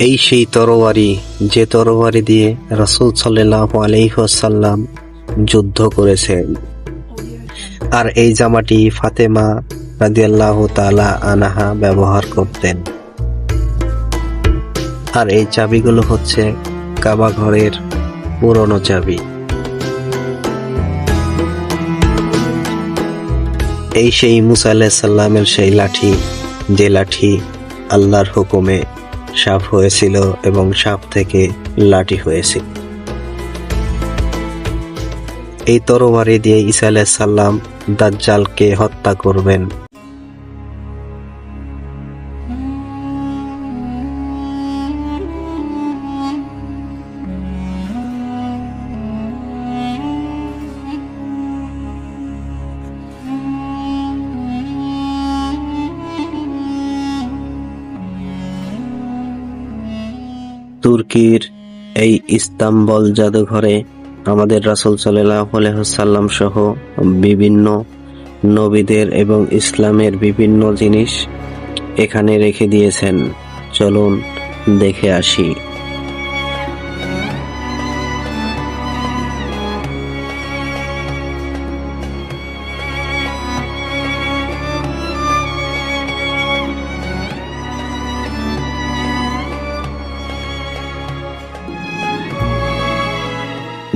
এই সেই তরবারি যে তরবারি দিয়ে রাসূল সাল্লাল্লাহু আলাইহি ওয়াসাল্লাম যুদ্ধ করেছেন। আর এই জামাটি ফাতেমা রাদিয়াল্লাহু তালা আনাহা ব্যবহার করতেন। আর এই চাবিগুলো হচ্ছে কাবা ঘরের পুরনো চাবি। এই সেই মুসা আলাহিসাল্লামের সেই লাঠি, যে লাঠি আল্লাহর হুকুমে সাপ হয়েছিল এবং সাপ থেকে লাঠি হয়েছিল এই তরবারি দিয়ে ঈসা আলাহিসাল্লাম দাজ্জালকে হত্যা করবেন। তুর্কির এই ইস্তাম্বল জাদুঘরে আমাদের রাসুল সাল্লাম সহ বিভিন্ন নবীদের এবং ইসলামের বিভিন্ন জিনিস এখানে রেখে দিয়েছেন। চলুন দেখে আসি।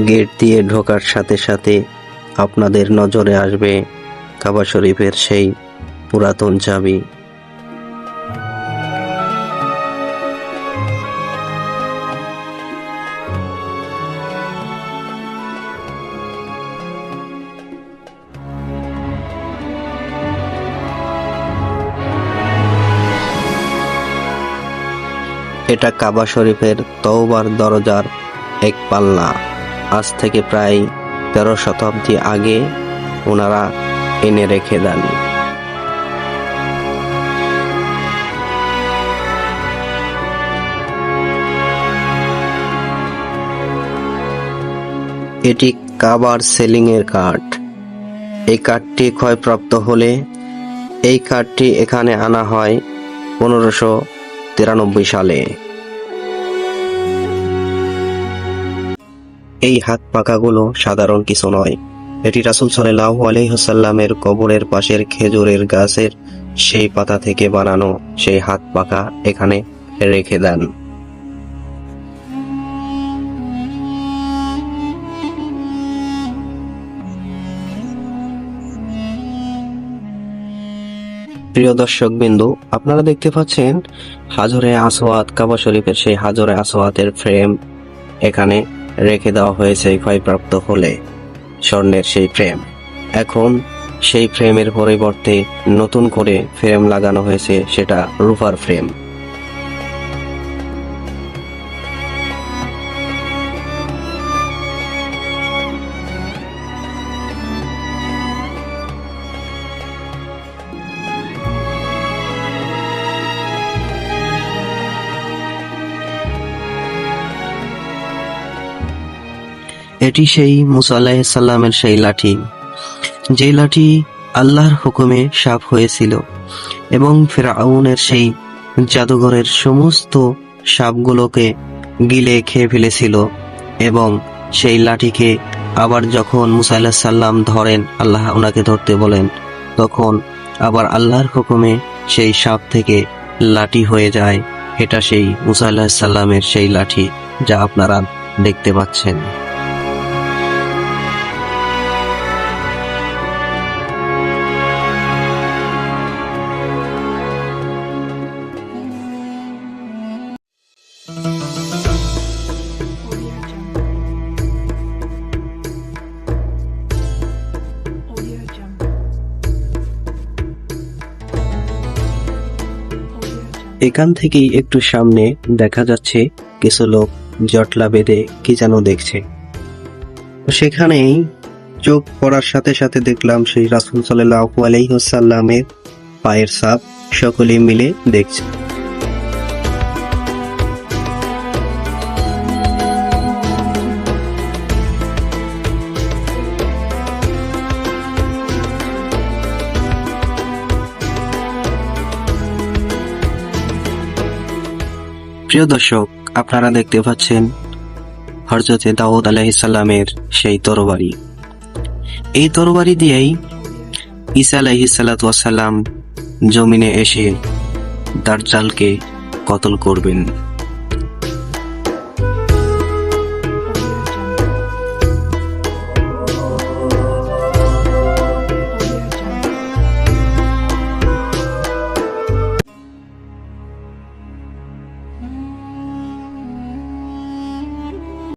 গেট দিয়ে ঢোকার সাথে সাথে আপনাদের নজরে আসবে কাবা শরীফের সেই পুরাতন চাবি। এটা কাবা শরীফের তওবার দরজার এক পাল্লা। আজ থেকে প্রায় তেরো শতাব্দী আগে ওনারা এনে রেখে দেন। এটি কাবার সেলিং এর কাঠ। এই কাঠটি ক্ষয়প্রাপ্ত হলে এই কাঠটি এখানে আনা হয় পনেরোশো তিরানব্বই সালে। এই হাত পাকাগুলো সাধারণ কিছু নয়। এটি রাসূল সাল্লাল্লাহু আলাইহি ওয়াসাল্লামের কবরের পাশের খেজুরের গাছের সেই পাতা থেকে বানানো সেই হাত পাকা এখানে রেখে দেন। প্রিয় দর্শক বিন্দু আপনারা দেখতে পাচ্ছেন হাজরে আসওয়াত কাবা শরীফের সেই হাজরে আসওয়াতের ফ্রেম এখানে রেখে দেওয়া হয়েছে ক্ষয়প্রাপ্ত হলে স্বর্ণের সেই ফ্রেম এখন সেই ফ্রেমের পরিবর্তে নতুন করে ফ্রেম লাগানো হয়েছে সেটা রূপার ফ্রেম। এটি সেই মুসা সেই লাঠি। যে লাঠি আল্লাহর হুকুমে সাপ হয়েছিল এবং ফেরাউনের সেই জাদুঘরের সমস্ত সাপগুলোকে গিলে খেয়ে ফেলেছিল এবং সেই লাঠিকে আবার যখন মুসা সাল্লাম ধরেন, আল্লাহ ওনাকে ধরতে বলেন, তখন আবার আল্লাহর হুকুমে সেই সাপ থেকে লাঠি হয়ে যায়। এটা সেই মুসা সাল্লামের সেই লাঠি যা আপনারা দেখতে পাচ্ছেন। এখান থেকেই একটু সামনে দেখা যাচ্ছে কিছু লোক জটলা বেঁধে কি যেন দেখছে। সেখানেই চোখ পড়ার সাথে সাথে দেখলাম সেই রাসুল সাল্লাহ আলাইহসাল্লামের পায়ের সাপ সকলে মিলে দেখছে। প্রিয় দর্শক, আপনারা দেখতে পাচ্ছেন হরজতে দাউদ আলাহিসাল্লামের সেই তরবারি। এই তরবারি দিয়েই ঈসা আলাইহিসাল্লাম জমিনে এসে দার্জালকে কতল করবেন।